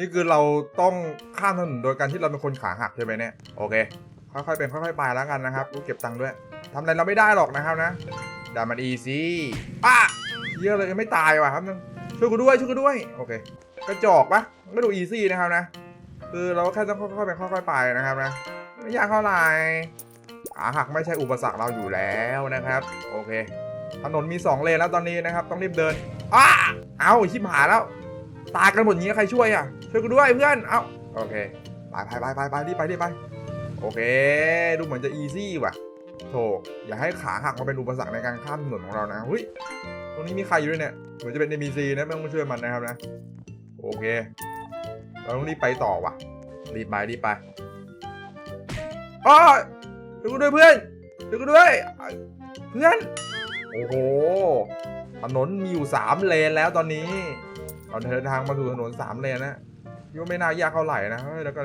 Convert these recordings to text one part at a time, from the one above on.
นี่คือเราต้องข้ามถนนโดยการที่เราเป็นคนขาหักใช่ไหมเนี่ยโอเค ค่อยๆเป็นค่อยๆไปแล้วกันนะครับกูเก็บตังค์ด้วยทำอะไรเราไม่ได้หรอกนะครับนะด่ามันอีซี่ป้าเยอะเลยยังไม่ตายว่ะครับนึงช่วยกูด้วยช่วยกูด้วยโอเคกระจอกปะไม่ดูอีซี่นะครับนะ คือเราแค่ต้องค่อยๆเป็นค่อยๆไปนะครับนะไม่ยากเท่าไหร่ขาหักไม่ใช่อุปสรรคเราอยู่แล้วนะครับ โอเค ถนนมี 2 เลนแล้วตอนนี้นะครับ ต้องรีบเดินอ้าเอาชิบหายแล้ว ตายกันหมดอย่างนี้ใครช่วยอะช่วยกูด้วยเพื่อนเอาโอเคไปไปไปไปไปรีบไปรีบไป โอเค ดูเหมือนจะอีซี่ว่ะโถอย่าให้ขาหักมาเป็นอุปสรรคในการข้ามถนนของเรานะเฮ้ยตรงนี้มีใครอยู่ด้วยเนี่ยเหมือนจะเป็น NPC นะไม่ต้องช่วยมันนะครับนะ โอเค เราต้องรีบไปต่อว่ะ รีบไปรีบไปอ้อช่วยกูด้วยเพื่อนช่วยกูด้วย เพื่อน โอ้โหถนนมีอยู่3เลนแล้วตอนนี้ เราเดินทางมาสู่ถนน3เลนนะยกไม่น่ายากเท่าไหร่นะแล้วก็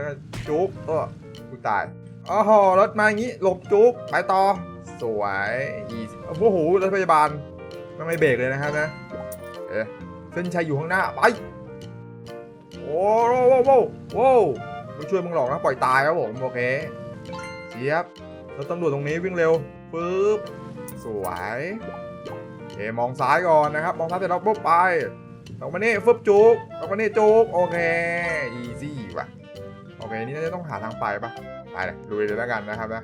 จุ๊บเออกูตายอ๋อรถมาอย่างงี้หลบจุ๊บไปต่อ สวยอีโอ้โหรถพยาบาลไม่ไม่เบรกเลยนะครับนะเอ๊ะเส้นชัยอยู่ข้างหน้าไปโอ้โหโว้โว้โว้ไม่ช่วยมึงหรอกนะปล่อยตายครับผมโอเคเจี๊ยบรถตำรวจตรงนี้วิ่งเร็วปึ๊บสวยโอเคมองซ้ายก่อนนะครับ มองซ้ายเสร็จแล้วปุ๊บไป ออกมาเนี่ฟึบจุกออกมาเนี่จุกโอเคอีซี่ว่ะโอเคนี่น่าจะต้องหาทางไปปะไปเลยลุยเลยแล้วกันนะครับนะ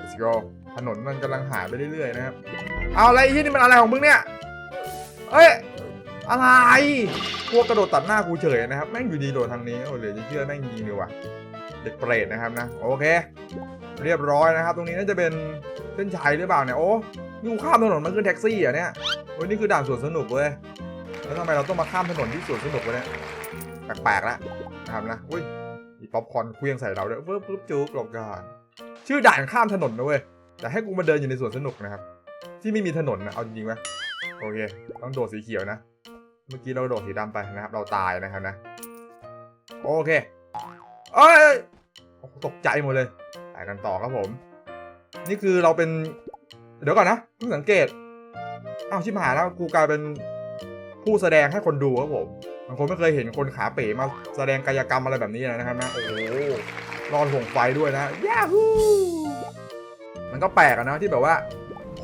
let's go ถนนมันกำลังหายไปเรื่อยๆนะครับ เอาอะไรที่นี่มันอะไรของมึงเนี่ยเอ้ยอะไรพวกกระโดดตัดหน้ากูเฉยนะครับแม่งอยู่ดีโดดทางนี้โอ้เหลือจะเชื่อแม่งยิงดีว่ะเด็กเปรตนะครับนะโอเค เรียบร้อยนะครับ ตรงนี้น่าจะเป็นเส้นชัยหรือเปล่าเนี่ยโอ้นี่กูข้ามถนนมาขึ้นแท็กซี่อะเนี่ยโอ้ยนี่คือด่านสวนสนุกเว้ย แล้วทำไมเราต้องมาข้ามถนนที่สวนสนุกวะเนี่ยแปลกๆแล้วนะครับนะอุ้ยมีป๊อปคอร์นเคลี้ยงใส่เราด้วยปึ๊บปึ๊บจุ๊บหลบก่อนชื่อด่านข้ามถนนนะเว้ยแต่ให้กูมาเดินอยู่ในสวนสนุกนะครับ ที่ไม่มีถนนนะเอาจริงไหมโอเค ต้องโดดสีเขียวนะ เมื่อกี้เราโดดสีดำไปนะครับ เราตายนะครับนะ โอเคเอ้ยโอ้โหตกใจหมดเลยไปกันต่อครับผม นี่คือเราเป็น เดี๋ยวก่อนนะเพิ่งสังเกตอ้าวชิบหายแล้วกูกลายเป็น ผู้แสดงให้คนดูครับผมบางคนไม่เคยเห็นคนขาเป๋มาแสดงกายกรรมอะไรแบบนี้นะครับนะโอ้โหรอดห่วงไฟด้วยนะยาฮูมันก็แปลกนะที่แบบว่า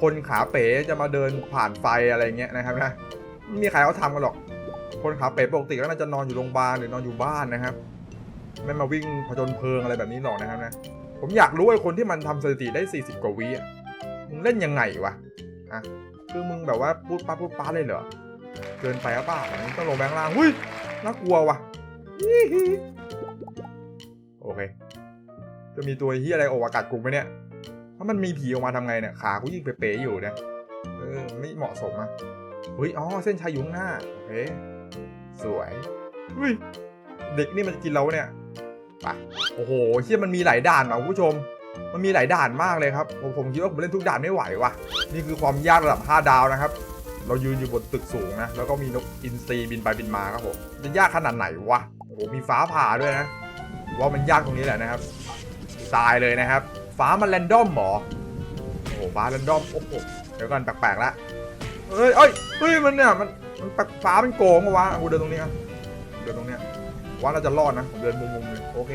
คนขาเป๋จะมาเดินผ่านไฟอะไรเงี้ยนะครับนะไม่มีใครเขาทำกันหรอก คนขาเป๋ปกติก็น่าจะนอนอยู่โรงพยาบาลหรือนอนอยู่บ้านนะครับไม่มาวิ่งผจญเพลิงอะไรแบบนี้หรอกนะครับนะผมอยากรู้ไอ้คนที่มันทำสถิติได้ 40 กว่าวิมึงเล่นยังไงวะอะคือมึงแบบว่าพูดป้าพูดป้าเลยเหรอ เกินไปหรือเปล่าอันนี้ต้องลงแบงค์ล่างหุ้ยน่ากลัววะยี่ฮีโอเค จะมีตัวที่อะไรโอวากาศกรุงไหมเนี่ย ถ้ามันมีผีออกมาทำไงเนี่ย ขากูยิ่งเป๋ๆอยู่เนี่ยเออไม่เหมาะสมอะเฮ้ยอ๋อเส้นชัยอยู่ข้างหน้าโอเคสวยอุ้ยเด็กนี่มันจะกินเราเนี่ยไปโอ้โหเชี่ยมันมีหลายด่านอะคุณผู้ชม มันมีหลายด่านมากเลยครับ ผมผมคิดว่าผมเล่นทุกด่านไม่ไหวว่ะ นี่คือความยากระดับ 5 ดาวนะครับ เรายืนอยู่บนตึกสูงนะ แล้วก็มีนกอินทรีบินไปบินมาครับผมจะยากขนาดไหนวะโอ้โหมีฟ้าผ่าด้วยนะว่ามันยากตรงนี้แหละนะครับตายเลยนะครับ ฟ้ามันแรนดอมหรอโอ้โหฟ้าแรนดอมโอ้โหเดี๋ยวก่อนแปลกๆละเฮ้ยเอ้ยเฮ้ยมันเนี่ยมันมันแปลกฟ้ามันโกงมาวะกูเดินตรงนี้อะเดินตรงเนี้ยว่าเราจะรอดนะผมเดินมุมๆเลยโอเค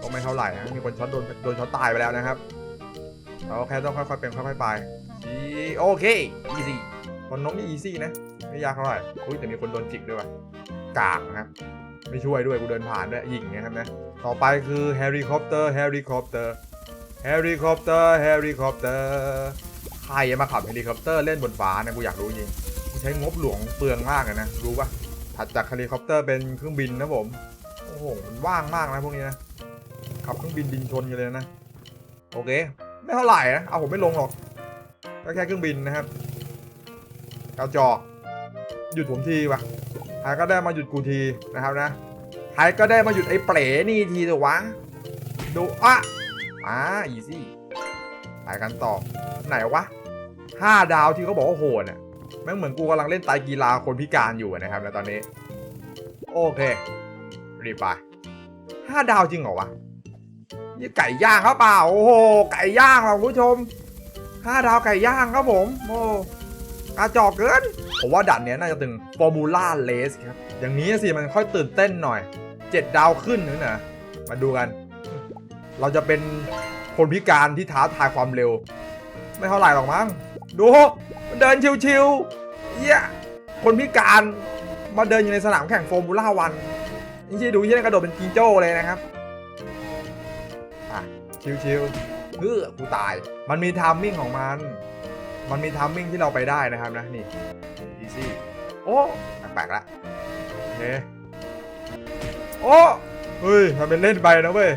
ก็ไม่เท่าไหร่นะมีคนช็อตโดนโดนช็อตตายไปแล้วนะครับเราแค่ต้องค่อยๆเป็นค่อยๆไปโอเคอีซี่ คนน้องนี่อีซี่นะ ไม่ยากเท่าไหร่อุ้ยแต่มีคนโดนจิกด้วยว่ะกากนะครับ ไม่ช่วยด้วยกูเดินผ่านด้วยยิงนะครับนะ ต่อไปคือเฮลิคอปเตอร์เฮลิคอปเตอร์เฮลิคอปเตอร์เฮลิคอปเตอร์ใครมาขับเฮลิคอปเตอร์เล่นบนฟ้านี่ยกูอยากรู้จริงใช้งบหลวงเปลืองมากเลยนะ รู้ปะถัดจากเฮลิคอปเตอร์เป็นเครื่องบินนะผม โอ้โห มันว่างมากนะพวกนี้นะ ขับเครื่องบินบินชนกันเลยนะ โอเค ไม่เท่าไหร่นะ เอาผมไม่ลงหรอก ก็แค่เครื่องบินนะครับ กระจอก หยุดผมทีวะใครก็ได้มาหยุดกูทีนะครับนะใครก็ได้มาหยุดไอ้เป๋นี่ทีเถอะวะ ดูอะอ่าอีซี่ไปกันต่อ ไหนวะห้าดาวที่เขาบอกว่าโหดอะแม่งเหมือนกูกำลังเล่นไตรกีฬาคนพิการอยู่นะครับในตอนนี้ โอเค รีบไปห้าดาวจริงเหรอวะนี่ไก่ย่างครับเปล่า โอ้โห ไก่ย่างเหรอคุณผู้ชมห้าดาวไก่ย่างครับผม โอ้ กระจอกเกิน ผมว่าด่านนี้น่าจะถึงฟอร์มูล่าเลสครับ อย่างนี้สิมันค่อยตื่นเต้นหน่อยเจ็ดดาวขึ้นนึกนะมาดูกัน เราจะเป็นคนพิการที่ท้าทายความเร็ว ไม่เท่าไหร่หรอกมั้ง ดูมันเดินชิวๆเยี่ยคนพิการมาเดินอยู่ในสนามแข่งโฟร์มูล่าวันนี่ดูยี่กระโดดเป็นจิงโจ้เลยนะครับอะชิวๆเฮ้อกูตาย มันมีทามมิ่งของมัน มันมีทามมิ่งที่เราไปได้นะครับนะนี่อีซี่โอ้แปลกๆละโอเคโอ้เฮ้ยทำเป็นเล่นไปนะเว้ย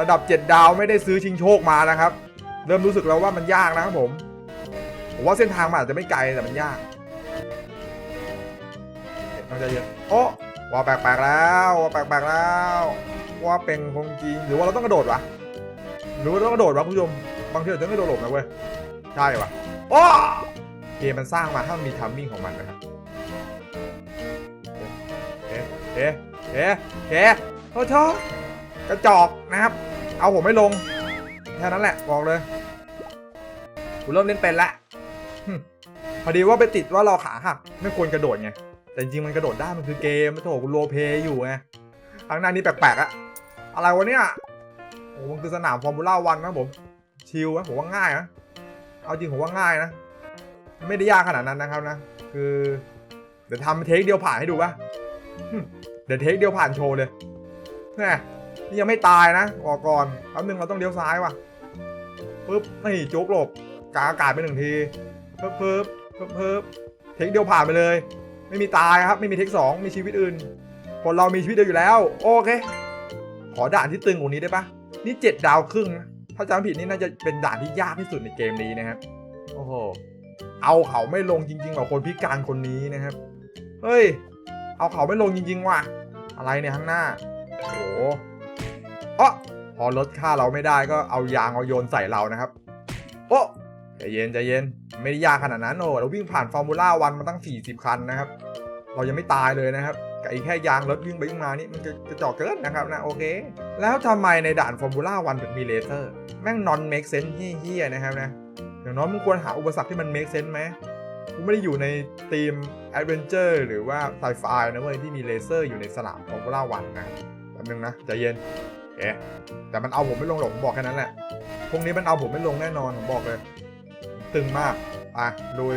ระดับ 7 ดาวไม่ได้ซื้อชิงโชคมานะครับ เริ่มรู้สึกแล้วว่ามันยากนะครับผมผมว่าเส้นทางมันอาจจะไม่ไกลแต่มันยากต้องใจเย็นโอ้ว่าแปลกๆแล้วว่าแปลกๆแล้วว่าเป็นคงจริงหรือว่าเราต้องกระโดดวะหรือว่าต้องกระโดดวะคุณผู้ชมบางทีเราจะไม่โดดหลบนะเว้ย ใช่ว่ะโอ้เกมมันสร้างมาให้มันมีทัมมิ่งของมันนะครับเอ๊ะเอ๊ะเอ๊ะเอ๊ะโอ้โหกระจอกนะครับ เอาผมไม่ลง แค่นั้นแหละ บอกเลยกูเริ่มเล่นเป็นละพอดีว่าไปติดว่าเราขาหักไม่ควรกระโดดไง แต่จริงมันกระโดดได้มันคือเกมไม่โถกูโรลเพย์อยู่ไงข้างหน้านี้แปลกๆอะอะไรวะเนี่ยโอ้มันคือสนามฟอร์มูล่าวันนะผม ชิลนะผมว่าง่ายนะ เอาจริงผมว่าง่ายนะ ไม่ได้ยากขนาดนั้นนะครับนะ คือ เดี๋ยวทำเทคเดียวผ่านให้ดูปะเดี๋ยวเทคเดียวผ่านโชว์เลยแนี่ยังไม่ตายนะบอกก่อนแป๊บนึงเราต้องเลี้ยวซ้ายว่ะปึ๊บนี่จ๊กหลบกาอากาศไปหนึ่งทีปึ๊บปึ๊บปึ๊บปึ๊บเทคเดียวผ่านไปเลย ไม่มีตายครับ ไม่มีเทคสองมีชีวิตอื่น คนเรามีชีวิตเดียวอยู่แล้ว โอเค ขอด่านที่ตึงกว่านี้ได้ปะนี่เจ็ดดาวครึ่งนะาจำผิดนี่น่าจะเป็นด่านที่ยากที่สุดในเกมนี้นะครับ โอ้โห เอาเขาไม่ลงจริงๆกับคนพิการคนนี้นะครับ เฮ้ย เอาเขาไม่ลงจริง ๆ ว่ะ อะไรเนี่ยข้างหน้า โอ้โหอ๋อพอลดค่าเราไม่ได้ก็เอายางเอาโยนใส่เรานะครับ โอ้ใจเย็นใจเย็น ไม่ได้ยากขนาดนั้นโอ้เราวิ่งผ่านฟอร์มูล่าวันมาตั้ง 40 คันนะครับ เรายังไม่ตายเลยนะครับ กับไอ้แค่ยางรถวิ่งไปวิ่งมานี่มันจะจะจอกเกินนะครับนะโอเค แล้วทำไมในด่านฟอร์มูล่าวันถึงมีเลเซอร์ แม่งนอนเมคเซนส์เฮี้ยๆนะครับนะอย่างน้อยมึงควรหาอุปสรรคที่มันเมคเซนส์ไหมกูไม่ได้อยู่ในทีมแอดเวนเจอร์หรือว่าไซไฟนะเว้ยที่มีเลเซอร์อยู่ในสนามฟอร์มูล่าวันนะแป๊บนึงนะใจเย็นเอ๊ะแต่มันเอาผมไม่ลงหรอกผมบอกแค่นั้นแหละพวกนี้มันเอาผมไม่ลงแน่นอนผมบอกเลย ตึงมากอะลุย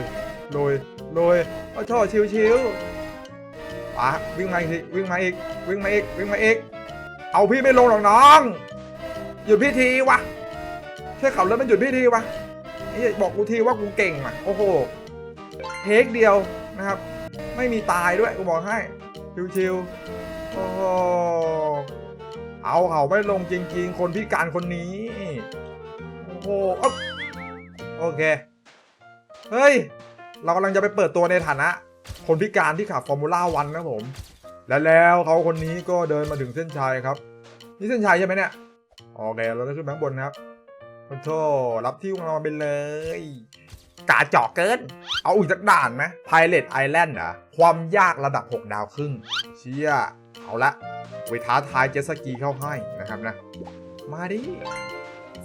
ลุยลุยโอ้โหชิวชิวๆ อะวิ่งมาอีกทีวิ่งมาอีกวิ่งมาอีกวิ่งมาอีกเอาพี่ไม่ลงหรอกน้อง หยุดพี่ทีวะช่วยขับรถมันหยุดพี่ทีวะบอกกูทีว่ากูเก่งอะโอ้โหเทคเดียวนะครับ ไม่มีตายด้วยกูบอกให้ชิวๆโอ้โหเอาเขาไม่ลงจริง ๆ คนพิการคนนี้ โอ้โหโอเค เฮ้ย เรากำลังจะไปเปิดตัวในฐานะ คนพิการที่ขับฟอร์มูล่าวันนะผม และแล้วเขาคนนี้ก็เดินมาถึงเส้นชัยครับ นี่เส้นชัยใช่ไหมเนี่ยโอเคเราจะขึ้นไปข้างบนนะครับขอโทษรับที่ของเราไปเลยกาจอกเกิน เอาอีกสักด่านไหม Pilot Island เหรอความยากระดับ 6 ดาวครึ่ง เชี่ย เอาละไปท้าทายเจสกีเข้าให้นะครับนะ มาดิ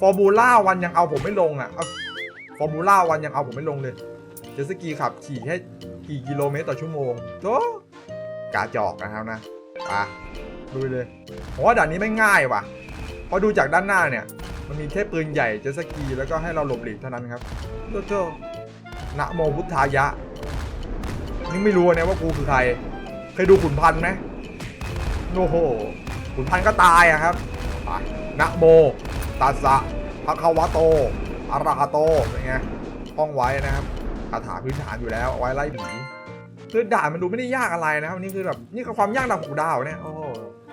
ฟอร์มูล่าวันยังเอาผมไม่ลงอะฟอร์มูล่าวันยังเอาผมไม่ลงเลย เจสกีขับขี่แค่ กี่กิโลเมตรต่อชั่วโมงโธ่กาจอกนะครับนะไปดูเลยผมว่าด่านนี้ไม่ง่ายว่ะเพราะดูจากด้านหน้าเนี่ย มันมีแค่ปืนใหญ่เจสกีแล้วก็ให้เราหลบหลีกเท่านั้นครับโธ่โธ่นะโมพุทธายะนี่ไม่รู้นะว่ากูคือใคร เคยดูขุนพันธ์ไหมโอ้โหขุนพันธ์ก็ตายอะครับไปนะโมตัสสะภะคะวะโตอะระหะโตเป็นไงท่องไว้นะครับ คาถาพื้นฐานอยู่แล้วเอาไว้ไล่ผีคือด่านมันดูไม่ได้ยากอะไรนะครับนี่คือแบบนี่คือความยากระดับหกดาวเนี่ยโอ้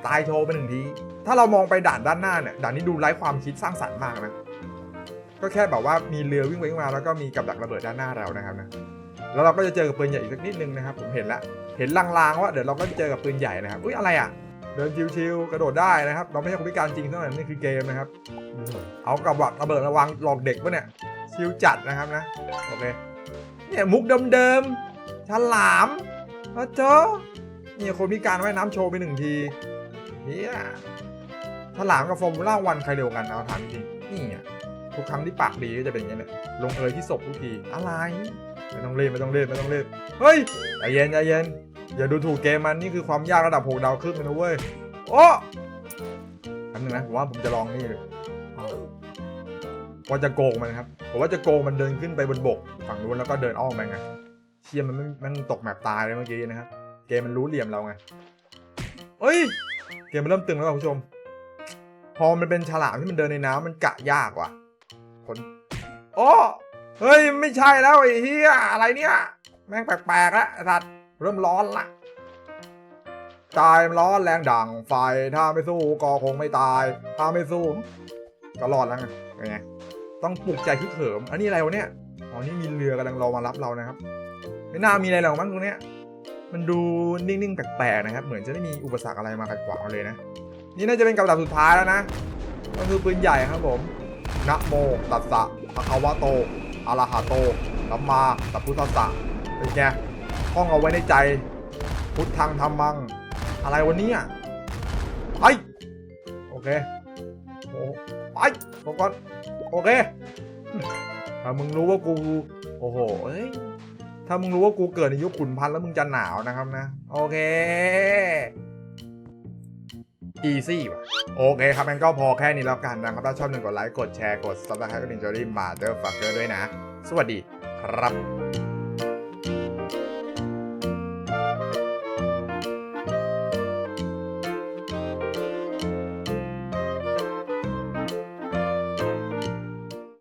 ตายโชว์ไปหนึ่งทีถ้าเรามองไปด่านด้านหน้าเนี่ยด่านนี้ดูไร้ความคิดสร้างสรรค์มากนะก็แค่แบบว่ามีเรือวิ่งไปวิ่งมาแล้วก็มีกับดักระเบิดด้านหน้าเรานะครับนะแล้วเราก็จะเจอกับปืนใหญ่อีกสักนิดนึงนะครับ ผมเห็นแล้วเห็นลางๆว่าเดี๋ยวเราก็จะเจอกับปืนใหญ่นะครับอุ้ยอะไรอะเดินชิวๆกระโดดได้นะครับ เราไม่ใช่คนพิการจริงเท่านั้นนี่คือเกมนะครับ เอากับวักระเบิดระวังหลอกเด็กปะเนี่ยชิวจัดนะครับนะโอเค เนี่ยมุกเดิมๆฉลามพระเจ้าเนี่ยคนพิการว่ายน้ำโชว์ไปหนึ่งทีเฮียฉลามกับฟอร์มูล่าวันใครเร็วกันเอาถามจริงนี่อะทุกครั้งที่ปากดีก็จะเป็นอย่างนี้แหละลงเอยที่ศพทุกทีอะไรไม่ต้องเล่นไม่ต้องเล่นไม่ต้องเล่นเฮ้ยใจเย็นใจเย็นอย่าดูถูกเกมมันนี่คือความยากระดับหกดาวครึ่งเลยนะเว้ยโอ้อันนึงนะผมว่าผมจะลองนี่เลย ว่าจะโกงมันครับผมว่าจะโกงมันเดินขึ้นไปบนบกฝั่งนู้นแล้วก็เดินอ้อมไปไงเชียมันมันมันตกแมปตายเลยเมื่อกี้นะครับเกมมันรู้เหลี่ยมเราไงเอ้ยเกมมันเริ่มตึงแล้วคุณผู้ชม พอมันเป็นฉลามที่มันเดินในน้ำมันกะยากว่ะคนโอ้เฮ้ยไม่ใช่แล้วไอ้เฮียอะไรเนี่ยแม่งแปลกๆแล้วไอ้สัตว์เริ่มร้อนละตายมันร้อนแรงดังไฟถ้าไม่สู้ก็คงไม่ตาย ถ้าไม่สู้ก็รอดแล้วไงเป็นไง ต้องปลุกใจที่เขิม อันนี้อะไรวะเนี่ย อ๋อ นี่มีเรือกำลังรอมารับเรานะครับ ไม่น่ามีอะไรหรอกมั้งตรงเนี้ย มันดูนิ่งๆแปลกๆนะครับ เหมือนจะไม่มีอุปสรรคอะไรมาขัดขวางเราเลยนะ นี่น่าจะเป็นกับดักสุดท้ายแล้วนะ ก็คือปืนใหญ่ครับผม นะโมตัสสะภะคะวะโตอะระหะโตสัมมาสัพพุทธัสสะเป็นไงท่องเอาไว้ในใจ พุทธังธรรมัง อะไรวันนี้อะไปโอเคโอ้ไปผมก่อน โอเคถ้ามึงรู้ว่ากู โอ้โหเอ้ยถ้ามึงรู้ว่ากูเกิดในยุคขุนพันธ์แล้วมึงจะหนาวนะครับนะ โอเคอีซี่ว่ะโอเคครับงั้นก็พอแค่นี้แล้วกันนะครับ ถ้าชอบหนึ่งกดไลค์ กดแชร์ กด subscribe กดดิ่งจอรี่มาเตอร์ฟักเกอร์ด้วยนะ สวัสดีครับ